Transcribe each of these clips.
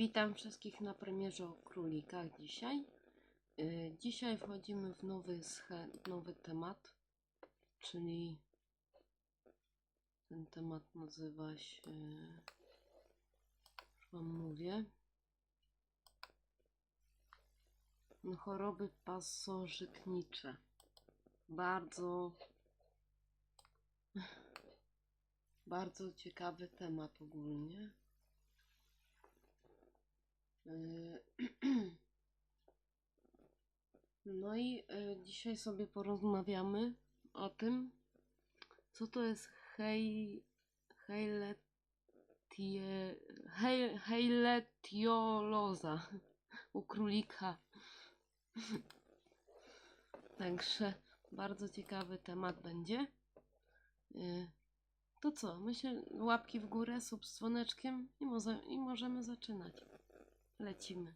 Witam wszystkich na premierze o królikach dzisiaj. Y, Dzisiaj wchodzimy w nowy, nowy temat, czyli ten temat nazywa się, już wam mówię, No, choroby pasożytnicze. Bardzo, bardzo ciekawy temat ogólnie. Yy, No i y, dzisiaj sobie porozmawiamy o tym, co to jest hej, hejletioloza u królika. Także bardzo ciekawy temat będzie. Y, To co? Myślę, łapki w górę, sub z dzwoneczkiem i, i możemy zaczynać. Lecimy.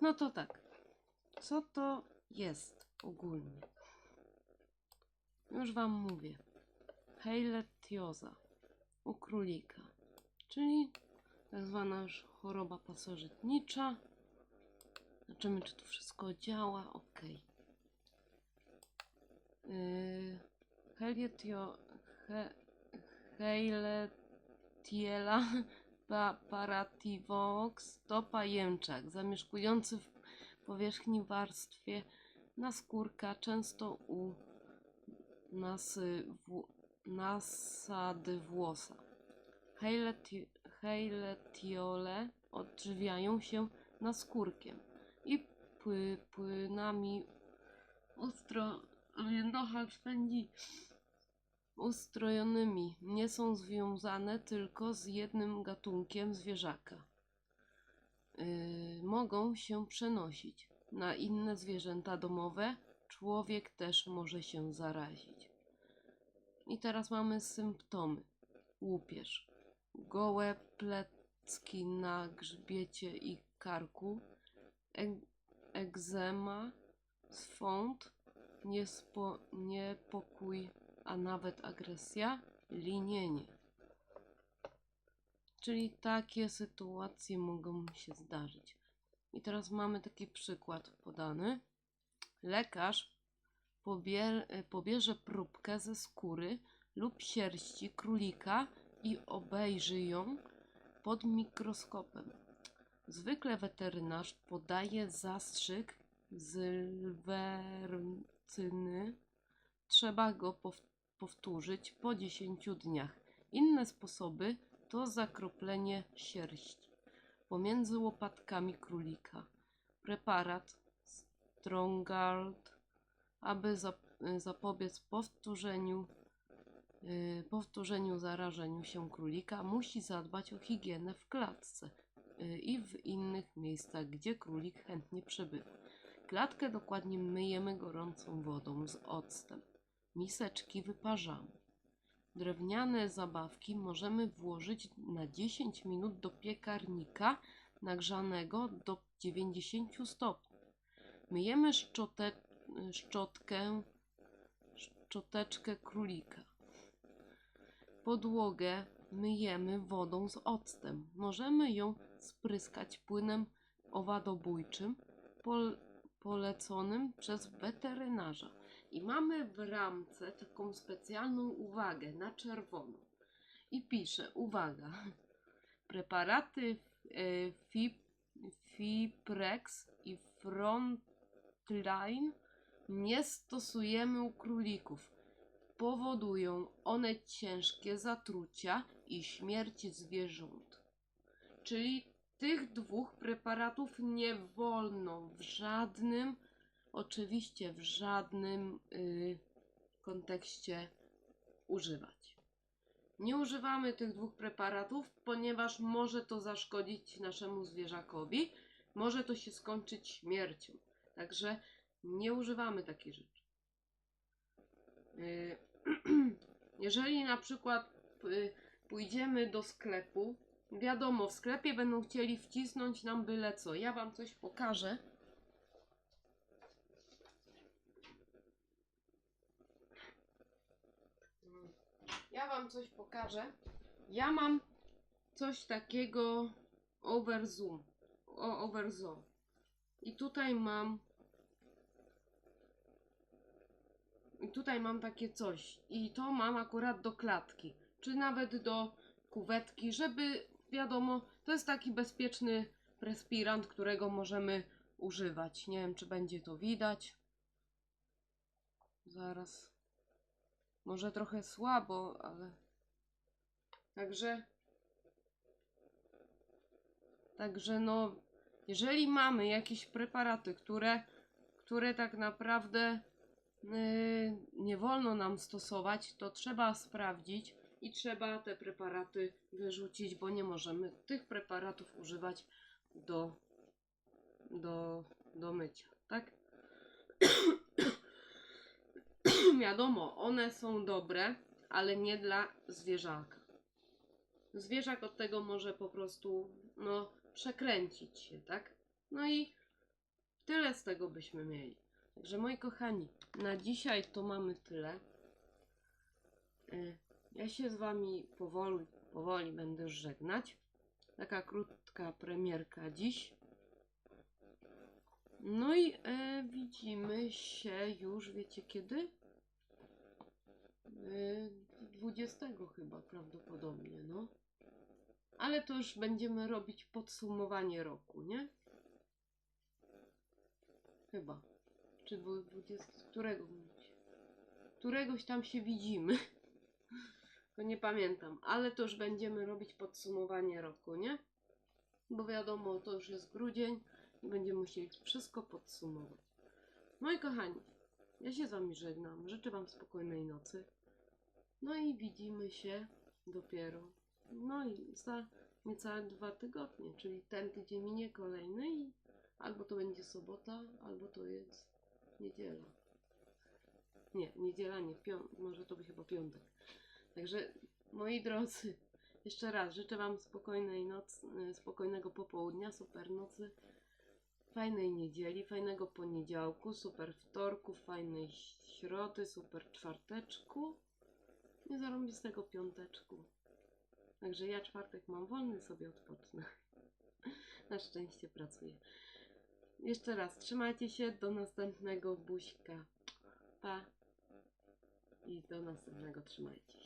No to tak. Co to jest ogólnie? Już wam mówię. Heiletioza u królika, czyli tak zwana już choroba pasożytnicza. Zobaczymy, czy tu wszystko działa. Ok. Yy, Helietio, he, Heiletiela pa, parativox to pajęczak zamieszkujący w powierzchni warstwie naskórka, często u w, nasady włosa. Heileti, heiletiole odżywiają się naskórkiem i pły, płynami ustro, nocha spędzi ustrojonymi. Nie są związane tylko z jednym gatunkiem zwierzaka. Yy, mogą się przenosić na inne zwierzęta domowe. Człowiek też może się zarazić. I teraz mamy symptomy. Łupież, gołe plecki na grzbiecie i karku, egzema, swąd, niespo, niepokój, a nawet agresja, linienie. Czyli takie sytuacje mogą się zdarzyć. I teraz mamy taki przykład podany. Lekarz pobier, pobierze próbkę ze skóry lub sierści królika i obejrzy ją pod mikroskopem. Zwykle weterynarz podaje zastrzyk z lwercyny. Trzeba go pow- powtórzyć po 10 dniach. Inne sposoby to zakroplenie sierści pomiędzy łopatkami królika. Preparat Strongard, aby zap- zapobiec powtórzeniu, powtórzeniu zarażeniu się królika, musi zadbać o higienę w klatce yy, i w innych miejscach, gdzie królik chętnie przebywa. Klatkę dokładnie myjemy gorącą wodą z octem. Miseczki wyparzamy. Drewniane zabawki możemy włożyć na 10 minut do piekarnika nagrzanego do 90 stopni. Myjemy szczote, szczotkę, szczoteczkę królika. Podłogę myjemy wodą z octem. Możemy ją spryskać płynem owadobójczym pol, poleconym przez weterynarza. I mamy w ramce taką specjalną uwagę na czerwono. I pisze, uwaga, preparaty e, Fip, Fiprex i Frontline nie stosujemy u królików. Powodują one ciężkie zatrucia i śmierć zwierząt. Czyli tych dwóch preparatów nie wolno w żadnym oczywiście w żadnym y, kontekście używać. Nie używamy tych dwóch preparatów, ponieważ może to zaszkodzić naszemu zwierzakowi, może to się skończyć śmiercią. Także nie używamy takich rzeczy. Y, Jeżeli na przykład y, pójdziemy do sklepu. Wiadomo, w sklepie będą chcieli wcisnąć nam byle co. Ja wam coś pokażę. Ja wam coś pokażę. Ja mam coś takiego over zoom. O, over zoom. I tutaj mam i tutaj mam takie coś. I to mam akurat do klatki. Czy nawet do kuwetki, żeby wiadomo, to jest taki bezpieczny respirant, którego możemy używać. Nie wiem, czy będzie to widać. Zaraz. Może trochę słabo, ale. Także. Także no, jeżeli mamy jakieś preparaty, które, które tak naprawdę nie wolno nam stosować, to trzeba sprawdzić i trzeba te preparaty wyrzucić, bo nie możemy tych preparatów używać do, do, do mycia, tak? Wiadomo, one są dobre, ale nie dla zwierzaka. Zwierzak od tego może po prostu no, przekręcić się, tak? No i tyle z tego byśmy mieli. Także moi kochani, na dzisiaj to mamy tyle. Y, Ja się z wami powoli, powoli będę żegnać. Taka krótka premierka dziś. No i e, widzimy się już, wiecie kiedy? E, 20 chyba prawdopodobnie, no. Ale to już będziemy robić podsumowanie roku, nie? Chyba. Czy dwu- 20, którego mówić? Któregoś tam się widzimy. To nie pamiętam, ale to już będziemy robić podsumowanie roku, nie? Bo wiadomo, to już jest grudzień i będziemy musieli wszystko podsumować. Moi kochani, ja się z wami żegnam. Życzę wam spokojnej nocy. No i widzimy się dopiero. No i za niecałe dwa tygodnie, czyli ten tydzień minie kolejny i albo to będzie sobota, albo to jest niedziela. Nie, niedziela nie, pią- może to by chyba piątek. Także moi drodzy, jeszcze raz życzę Wam spokojnej nocy, spokojnego popołudnia, super nocy, fajnej niedzieli, fajnego poniedziałku, super wtorku, fajnej środy, super czwarteczku i zarąbistego piąteczku. Także ja czwartek mam wolny, sobie odpocznę. Na szczęście pracuję. Jeszcze raz, trzymajcie się, do następnego buźka. Pa. I do następnego trzymajcie.